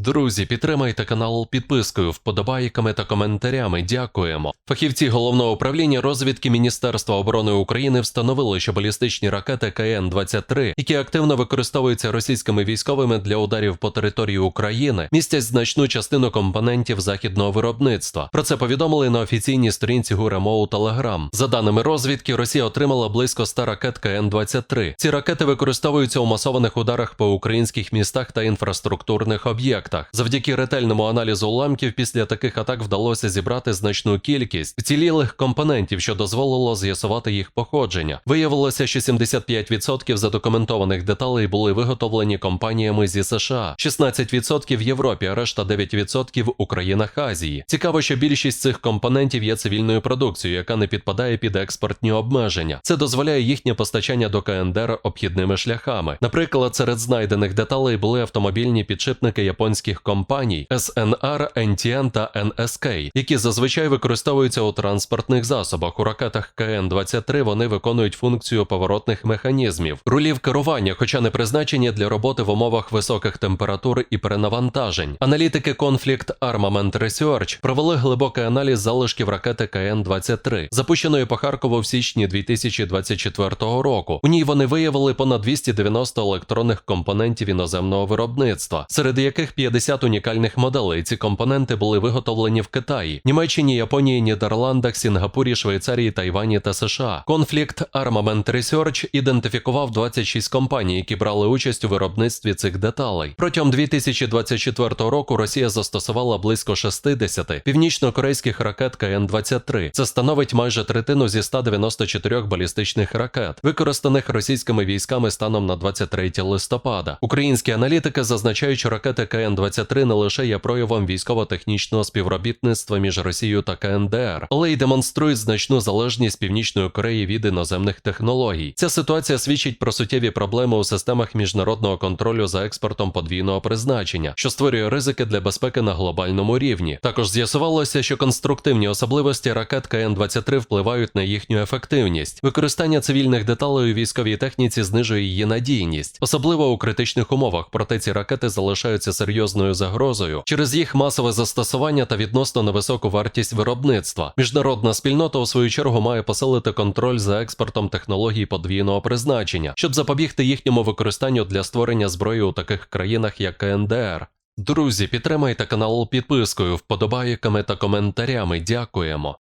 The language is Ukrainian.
Друзі, підтримайте канал підпискою, вподобайками та коментарями. Дякуємо. Фахівці головного управління розвідки Міністерства оборони України встановили, що балістичні ракети КН-23, які активно використовуються російськими військовими для ударів по території України, містять значну частину компонентів західного виробництва. Про це повідомили на офіційній сторінці ГУРМО у Телеграм. За даними розвідки, Росія отримала близько 100 ракет КН-23. Ці ракети використовуються у масованих ударах по українських містах та інфраструктурних об'єктах. Завдяки ретельному аналізу уламків після таких атак вдалося зібрати значну кількість вцілілих компонентів, що дозволило з'ясувати їх походження. Виявилося, що 75% задокументованих деталей були виготовлені компаніями зі США, 16% в Європі, а решта 9% у країнах Азії. Цікаво, що більшість цих компонентів є цивільною продукцією, яка не підпадає під експортні обмеження. Це дозволяє їхнє постачання до КНДР обхідними шляхами. Наприклад, серед знайдених деталей були автомобільні підшипники японських компаній SNR, NTN та NSK, які зазвичай використовуються у транспортних засобах. У ракетах КН-23 вони виконують функцію поворотних механізмів, рулів керування, хоча не призначені для роботи в умовах високих температур і перенавантажень. Аналітики Conflict Armament Research провели глибокий аналіз залишків ракети КН-23, запущеної по Харкову в січні 2024 року. У ній вони виявили понад 290 електронних компонентів іноземного виробництва, серед яких 50 унікальних моделей. Ці компоненти були виготовлені в Китаї, Німеччині, Японії, Нідерландах, Сінгапурі, Швейцарії, Тайвані та США. Conflict Armament Research ідентифікував 26 компаній, які брали участь у виробництві цих деталей. Протягом 2024 року Росія застосувала близько 60 північно-корейських ракет КН-23. Це становить майже третину зі 194 балістичних ракет, використаних російськими військами станом на 23 листопада. Українські аналітики зазначають, що ракети КН-23 не лише є проявом військово-технічного співробітництва між Росією та КНДР, але й демонструють значну залежність Північної Кореї від іноземних технологій. Ця ситуація свідчить про суттєві проблеми у системах міжнародного контролю за експортом подвійного призначення, що створює ризики для безпеки на глобальному рівні. Також з'ясувалося, що конструктивні особливості ракет КН-23 впливають на їхню ефективність. Використання цивільних деталей у військовій техніці знижує її надійність, особливо у критичних умовах. Проте ці ракети залишаються серйозною загрозою через їх масове застосування та відносно невисоку вартість виробництва. Міжнародна спільнота у свою чергу має посилити контроль за експортом технологій подвійного призначення, щоб запобігти їхньому використанню для створення зброї у таких країнах, як КНДР. Друзі, підтримайте канал підпискою, вподобайками та коментарями. Дякуємо.